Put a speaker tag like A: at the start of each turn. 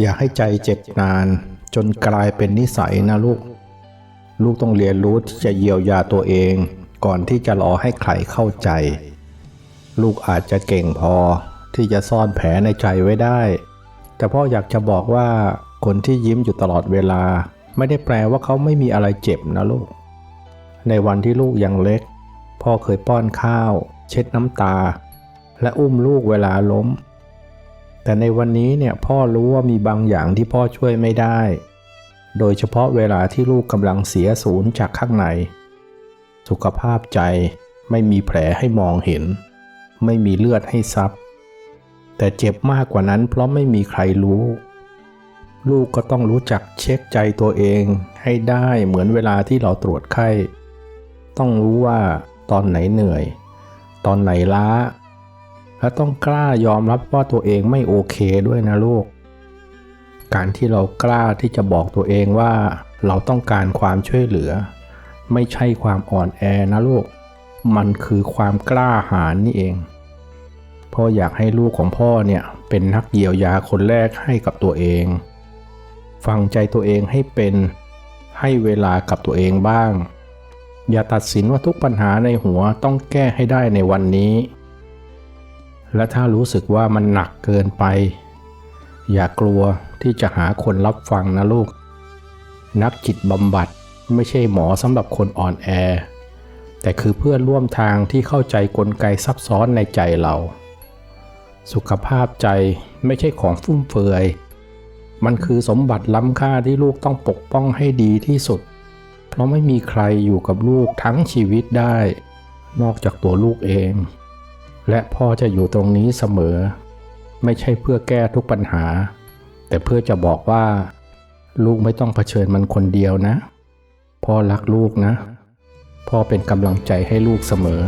A: อย่าให้ใจเจ็บนาน จนกลายเป็นนิสัยนะลูก ลูกต้องเรียนรู้ที่จะเยียวยาตัวเอง ก่อนที่จะรอให้ใครเข้าใจ ลูกอาจจะเก่งพอที่จะซ่อนแผลในใจไว้ได้ แต่พ่ออยากจะบอกว่าคนที่ยิ้มอยู่ตลอดเวลา ไม่ได้แปลว่าเขาไม่มีอะไรเจ็บนะลูก ในวันที่ลูกยังเล็ก พ่อเคยป้อนข้าว เช็ดน้ำตา และอุ้มลูกเวลาล้ม แต่ในวันนี้เนี่ยพ่อรู้ว่ามีบางอย่างที่พ่อช่วยไม่ได้ โดยเฉพาะเวลาที่ลูกกำลังเสียศูนย์จากข้างใน สุขภาพใจไม่มีแผลให้มองเห็น ไม่มีเลือดให้ซับ แต่เจ็บมากกว่านั้นเพราะไม่มีใครรู้ ลูกก็ต้องรู้จักเช็คใจตัวเองให้ได้เหมือนเวลาที่เราตรวจไข้ ต้องรู้ว่าตอนไหนเหนื่อย ตอนไหนล้า และต้องกล้ายอมรับว่าตัวเองไม่โอเคด้วยนะลูก การที่เรากล้าที่จะบอกตัวเองว่า เราต้องการความช่วยเหลือ ไม่ใช่ความอ่อนแอนะลูก มันคือความกล้าหาญนี่เอง พ่ออยากให้ลูกของพ่อเนี่ยเป็นนักเยียวยาคนแรกให้กับตัวเอง ฟังใจตัวเองให้เป็นให้เวลากับตัวเองบ้าง อย่าตัดสินว่าทุกปัญหาในหัวต้องแก้ให้ได้ในวันนี้ และถ้ารู้สึกว่ามันหนักเกินไป อย่ากลัวที่จะหาคนรับฟังนะลูก นักจิตบำบัดไม่ใช่หมอสำหรับคนอ่อนแอ แต่คือเพื่อนร่วมทางที่เข้าใจกลไกซับซ้อนในใจเรา สุขภาพใจไม่ใช่ของฟุ่มเฟือย มันคือสมบัติล้ำค่าที่ลูกต้องปกป้องให้ดีที่สุด เพราะไม่มีใครอยู่กับลูกทั้งชีวิตได้ นอกจากตัวลูกเอง และพ่อจะอยู่ตรงนี้เสมอ ไม่ใช่เพื่อแก้ทุกปัญหา แต่เพื่อจะบอกว่า ลูกไม่ต้องเผชิญมันคนเดียวนะ พ่อรักลูกนะ พ่อเป็นกำลังใจให้ลูกเสมอ